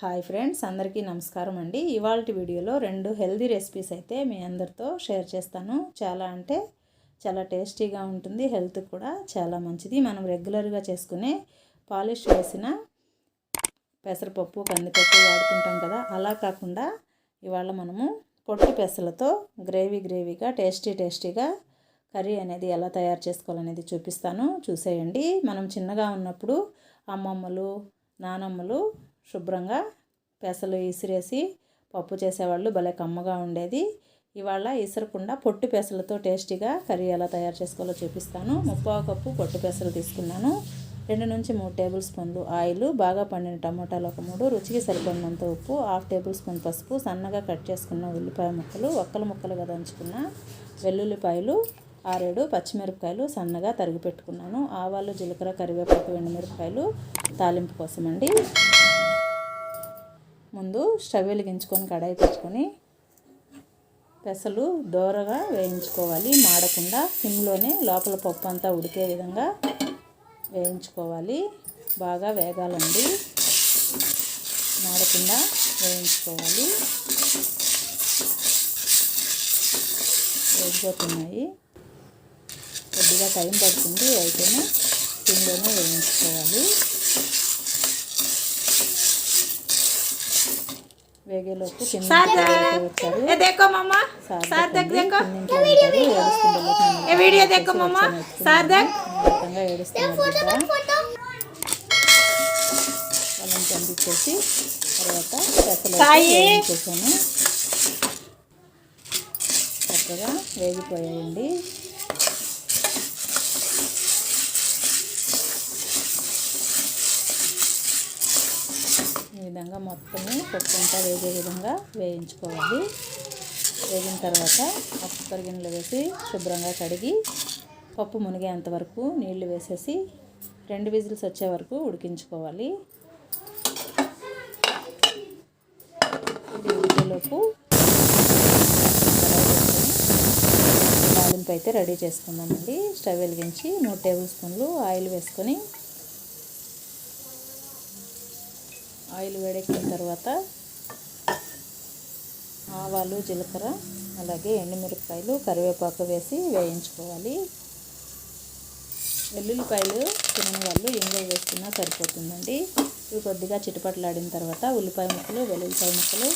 Hi friends అందరికీ నమస్కారం అండి. ఇవాళ వీడియోలో రెండు హెల్దీ రెసిపీస్ అయితే మీ అందరితో షేర్ చేస్తాను. చాలా అంటే చాలా టేస్టీగా ఉంటుంది హెల్త్ కూడా చాలా మంచిది. మనం రెగ్యులర్గా చేసుకునే పాలిష్ వేసిన పెసరపప్పు కందిపప్పు వాడుకుంటాం కదా అలా కాకుండా ఇవాళ మనము పొట్టి పెసలతో గ్రేవీ గ్రేవీగా టేస్టీ టేస్టీగా కర్రీ అనేది ఎలా తయారు చేసుకోవాలనేది చూపిస్తాను. చూసేయండి. మనం చిన్నగా ఉన్నప్పుడు అమ్మమ్మలు నానమ్మలు శుభ్రంగా పెసలు ఇసిరేసి పప్పు చేసేవాళ్ళు భలే కమ్మగా ఉండేది. ఇవాళ ఇసరకుండా పొట్టు పెసలతో టేస్టీగా కర్రీ ఎలా తయారు చేసుకోవాలో చూపిస్తాను. ముప్పావు కప్పు పొట్టు పెసలు తీసుకున్నాను. రెండు నుంచి మూడు టేబుల్ స్పూన్లు ఆయిల్ బాగా పండిన టమోటాలు ఒక మూడు రుచికి సరిపడినంత ఉప్పు హాఫ్ టేబుల్ స్పూన్ పసుపు సన్నగా కట్ చేసుకున్న ఉల్లిపాయ ముక్కలు ఒక్కలు ముక్కలుగా దంచుకున్న వెల్లుల్లిపాయలు ఆరేడు పచ్చిమిరపకాయలు సన్నగా తరిగి పెట్టుకున్నాను. ఆవాలు జీలకర్ర కరివేపాకు ఎండుమిరపకాయలు తాలింపు కోసం అండి ముందు స్టవ్ వెలిగించుకొని కడాయి పెట్టుకొని పెసలు దోరగా వేయించుకోవాలి. మాడకుండా సిమ్లోనే లోపల పప్పు అంతా ఉడికే విధంగా వేయించుకోవాలి. బాగా వేగాలండి. మాడకుండా వేయించుకోవాలి. వేగిపోతున్నాయి. కొద్దిగా టైం పడుతుంది అయితేనే సిమ్లోనే వేయించుకోవాలి. వేగేలోపు వీడియో దెక్కో మమ్మ సార్ దక్కంగా వాళ్ళని పంపించేసి తర్వాత పెసలు చక్కగా వేగిపోయాయండి. విధంగా మొత్తము పప్పు అంతా వేగే విధంగా వేయించుకోవాలి. వేగిన తర్వాత ఆ కుక్కర్ గిన్నెలో వేసి శుభ్రంగా కడిగి పప్పు మునిగేంత వరకు నీళ్ళు వేసేసి రెండు విజిల్స్ వచ్చే వరకు ఉడికించుకోవాలి. ఇది ఉడికేలోపు తాలింపు అయితే రెడీ చేసుకుందామండి. స్టవ్ వెలిగించి మూడు టేబుల్ స్పూన్లు ఆయిల్ వేసుకొని ఆయిల్ వేడెక్కిన తర్వాత ఆవాలు జీలకర్ర అలాగే ఎండుమిరపకాయలు కరివేపాకు వేసి వేయించుకోవాలి. వెల్లుల్లిపాయలు తినని వాళ్ళు ఇంగువ వేసుకున్నా సరిపోతుందండి. ఇవి కొద్దిగా చిటపట్లాడిన తర్వాత ఉల్లిపాయ ముక్కలు వెల్లుల్లిపాయ ముక్కలు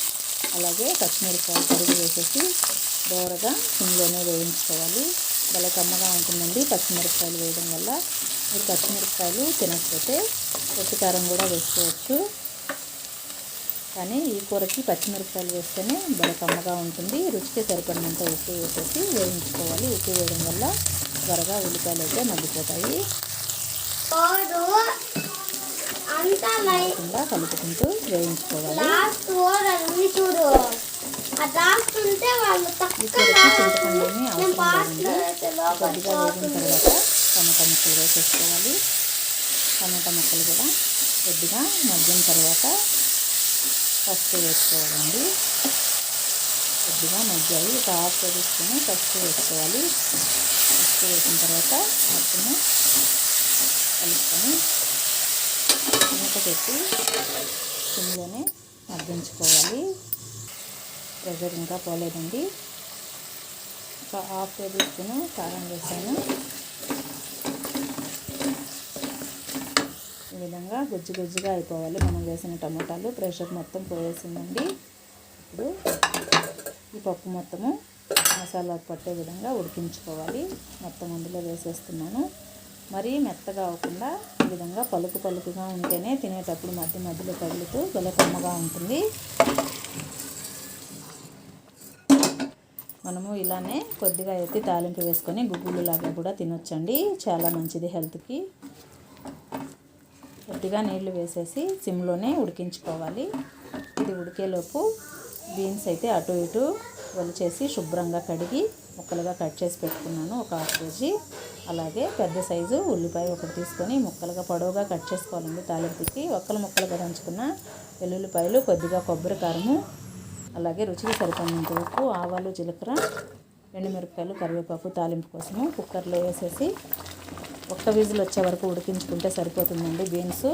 అలాగే పచ్చిమిరపకాయలు కరిగి వేసేసి దోరగా సిమ్లోనే వేయించుకోవాలి. భలే కమ్మగా ఉంటుందండి పచ్చిమిరపకాయలు వేయడం వల్ల. మీరు పచ్చిమిరపకాయలు తినకపోతే పొట్టి కారం కూడా వేసుకోవచ్చు. కానీ ఈ కూరకి పచ్చిమిరపకాయలు వేస్తేనే భలే కమ్మగా ఉంటుంది. రుచికి సరిపడినంత ఉప్పు వేసేసి వేయించుకోవాలి. ఉప్పు వేయడం వల్ల త్వరగా ఉల్లిపాయలు అయితే మగ్గిపోతాయి. కలుపుకుంటూ వేయించుకోవాలి. చింతపండుని అవసరం కొద్దిగా వేగిన తర్వాత టమాటా ముక్కలు వేసేసుకోవాలి. టమాటా ముక్కలు కూడా కొద్దిగా మగ్గిన తర్వాత పసుపు వేసుకోవాలండి. కొద్దిగా మగ్గాయి ఒక హాఫ్ టేబుల్ స్పూన్ పసుపు వేసుకోవాలి. పసుపు వేసిన తర్వాత మొత్తము కలుపుకొని మూత పెట్టి కిందనే మగ్గించుకోవాలి. ప్రెషర్ ఇంకా పోలేదండి. ఒక హాఫ్ టేబుల్ స్పూన్ కారం వేసాను ఈ విధంగా గుజ్జు గుజ్జుగా అయిపోవాలి. మనం వేసిన టమాటాలు ప్రెషర్ మొత్తం పోయేసిందండి. ఇప్పుడు ఈ పప్పు మొత్తము మసాలా పట్టే విధంగా ఉడికించుకోవాలి. మొత్తం అందులో వేసేస్తున్నాను. మరీ మెత్తగా అవ్వకుండా ఈ విధంగా పలుకు పలుకుగా ఉంటేనే తినేటప్పుడు మధ్య మధ్యలో తగులుతూ భలే ఉంటుంది. మనము ఇలానే కొద్దిగా ఎత్తి తాలింపు వేసుకొని గుగ్గులు లాగా కూడా తినొచ్చండి. చాలా మంచిది హెల్త్కి. కొద్దిగా నీళ్ళు వేసేసి సిమ్లోనే ఉడికించుకోవాలి. ఇది ఉడికేలోపు బీన్స్ అయితే అటు ఇటు వలిచేసి శుభ్రంగా కడిగి ముక్కలుగా కట్ చేసి పెట్టుకున్నాను. ఒక హాఫ్ కేజీ. అలాగే పెద్ద సైజు ఉల్లిపాయ ఒకటి తీసుకొని ముక్కలుగా పొడవుగా కట్ చేసుకోవాలండి తాలింపుకి. ఒక్కలు ముక్కలుగా దంచుకున్న వెల్లుల్లిపాయలు కొద్దిగా కొబ్బరి కారము అలాగే రుచికి సరిపడినంత ఉప్పు ఆవాలు జీలకర్ర ఎండుమిరపకాయలు కరివేపాకు తాలింపు కోసము కుక్కర్లో వేసేసి ఒక్క విజిల్ వచ్చే వరకు ఉడికించుకుంటే సరిపోతుందండి. బీన్స్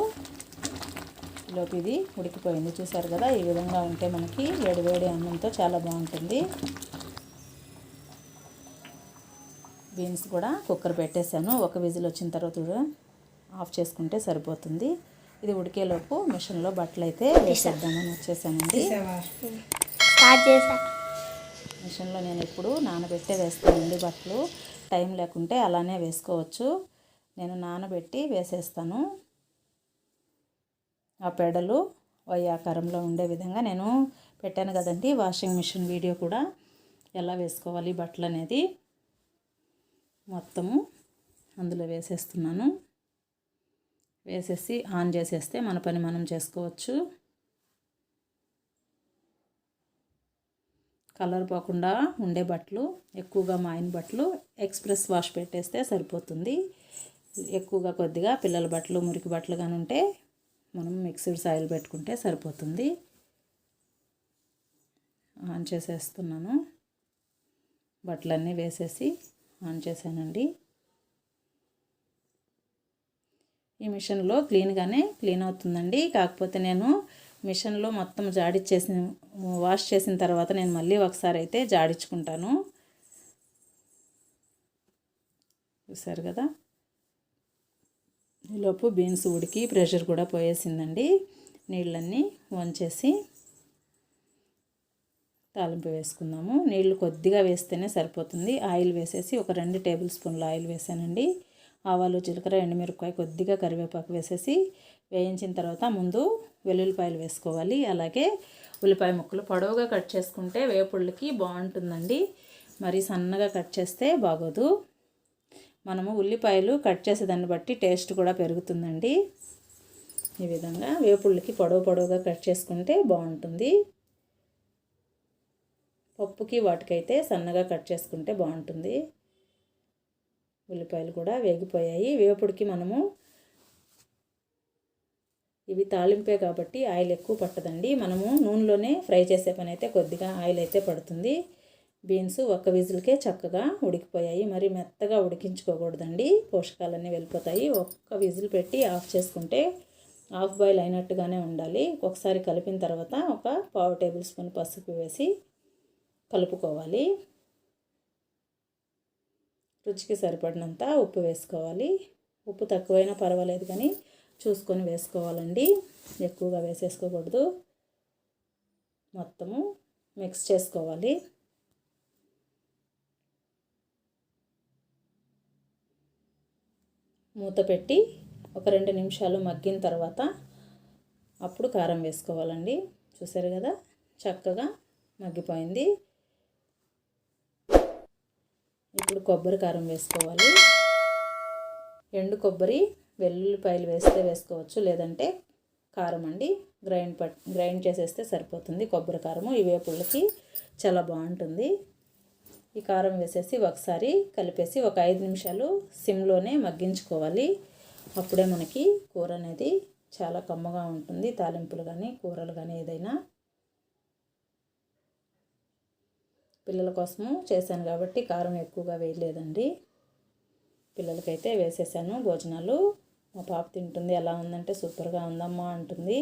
లోపు ఇది ఉడికిపోయింది. చూసారు కదా ఈ విధంగా ఉంటే మనకి వేడి వేడి అన్నంతో చాలా బాగుంటుంది. బీన్స్ కూడా కుక్కర్ పెట్టేశాను. ఒక విజిల్ వచ్చిన తర్వాత కూడా ఆఫ్ చేసుకుంటే సరిపోతుంది. ఇది ఉడికేలోపు మిషన్లో బట్టలు అయితే వేసేద్దామని వచ్చేసానండి. మిషన్లో నేను ఎప్పుడు నానబెట్టే వేస్తానండి బట్టలు. టైం లేకుంటే అలానే వేసుకోవచ్చు. నేను నానబెట్టి వేసేస్తాను. ఆ పెడలు వయ్యాకారంలో ఆకారంలో ఉండే విధంగా నేను పెట్టాను కదండి వాషింగ్ మిషన్ వీడియో కూడా. ఎలా వేసుకోవాలి బట్టలు అనేది మొత్తము అందులో వేసేస్తున్నాను. వేసేసి ఆన్ చేసేస్తే మన పని మనం చేసుకోవచ్చు. కలర్ పోకుండా ఉండే బట్టలు ఎక్కువగా మాయిన బట్టలు ఎక్స్ప్రెస్ వాష్ పెట్టేస్తే సరిపోతుంది. ఎక్కువగా కొద్దిగా పిల్లల బట్టలు మురికి బట్టలు కానీ ఉంటే మనం మిక్స్డ్ సాయిల్ పెట్టుకుంటే సరిపోతుంది. ఆన్ చేసేస్తున్నాను. బట్టలన్నీ వేసేసి ఆన్ చేశానండి. ఈ మిషన్లో క్లీన్గానే క్లీన్ అవుతుందండి. కాకపోతే నేను మిషన్లో మొత్తం జాడిచ్చేసిన వాష్ చేసిన తర్వాత నేను మళ్ళీ ఒకసారి అయితే జాడించుకుంటాను చూసారు కదా? ఈలోపు బీన్స్ ఉడికి ప్రెషర్ కూడా పోయేసిందండి. నీళ్ళన్నీ వంచేసి తాలింపు వేసుకుందాము. నీళ్ళు కొద్దిగా వేస్తేనే సరిపోతుంది. ఆయిల్ వేసేసి ఒక రెండు టేబుల్ స్పూన్ల ఆయిల్ వేసానండి. ఆవాలు జీలకర్ర ఎండుమిరపకాయ కొద్దిగా కరివేపాకు వేసేసి వేయించిన తర్వాత ముందు వెల్లుల్లిపాయలు వేసుకోవాలి. అలాగే ఉల్లిపాయ ముక్కలు పొడవుగా కట్ చేసుకుంటే వేపుళ్ళకి బాగుంటుందండి. మరి సన్నగా కట్ చేస్తే బాగోదు. మనము ఉల్లిపాయలు కట్ చేసేదాన్ని బట్టి టేస్ట్ కూడా పెరుగుతుందండి. ఈ విధంగా వేపుళ్ళకి పొడవు పొడవుగా కట్ చేసుకుంటే బాగుంటుంది. పప్పుకి వాటికైతే సన్నగా కట్ చేసుకుంటే బాగుంటుంది. ఉల్లిపాయలు కూడా వేగిపోయాయి. వేపుడికి మనము ఇవి తాలింపే కాబట్టి ఆయిల్ ఎక్కువ పట్టదండి. మనము నూనెలోనే ఫ్రై చేసే పని అయితే కొద్దిగా ఆయిల్ అయితే పడుతుంది. బీన్స్ ఒక్క విజిల్కే చక్కగా ఉడికిపోయాయి. మరి మెత్తగా ఉడికించుకోకూడదండి. పోషకాలన్నీ వెళ్ళిపోతాయి. ఒక్క విజిల్ పెట్టి ఆఫ్ చేసుకుంటే హాఫ్ బాయిల్ అయినట్టుగానే ఉండాలి. ఒకసారి కలిపిన తర్వాత ఒక పావు టేబుల్ స్పూన్ పసుపు వేసి కలుపుకోవాలి. రుచికి సరిపడినంత ఉప్పు వేసుకోవాలి. ఉప్పు తక్కువైనా పర్వాలేదు కానీ చూసుకొని వేసుకోవాలండి. ఎక్కువగా వేసేసుకోకూడదు. మొత్తము మిక్స్ చేసుకోవాలి. మూత పెట్టి ఒక రెండు నిమిషాలు మగ్గిన తర్వాత అప్పుడు కారం వేసుకోవాలండి. చూసారు కదా? చక్కగా మగ్గిపోయింది. ఇప్పుడు కొబ్బరి కారం వేసుకోవాలి. ఎండు కొబ్బరి వెల్లుల్లిపాయలు వేస్తే వేసుకోవచ్చు లేదంటే కారం అండి. గ్రైండ్ పట్ గ్రైండ్ చేసేస్తే సరిపోతుంది. కొబ్బరి కారము ఈ వేపుళ్ళకి చాలా బాగుంటుంది. ఈ కారం వేసేసి ఒకసారి కలిపేసి ఒక ఐదు నిమిషాలు సిమ్లోనే మగ్గించుకోవాలి. అప్పుడే మనకి కూర అనేది చాలా కమ్మగా ఉంటుంది. తాలింపులు కానీ కూరలు కానీ ఏదైనా పిల్లల కోసము చేశాను కాబట్టి కారం ఎక్కువగా వేయలేదండి. పిల్లలకైతే వేసేసాను భోజనాలు. మా పాప తింటుంది. ఎలా ఉందంటే సూపర్గా ఉందమ్మా అంటుంది.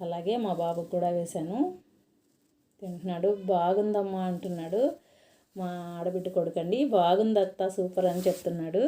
అలాగే మా బాబుకు కూడా వేశాను తింటున్నాడు. బాగుందమ్మా అంటున్నాడు. మా ఆడబిడ్డ కొడుకండి. బాగుంది అత్త సూపర్ అని చెప్తున్నాడు.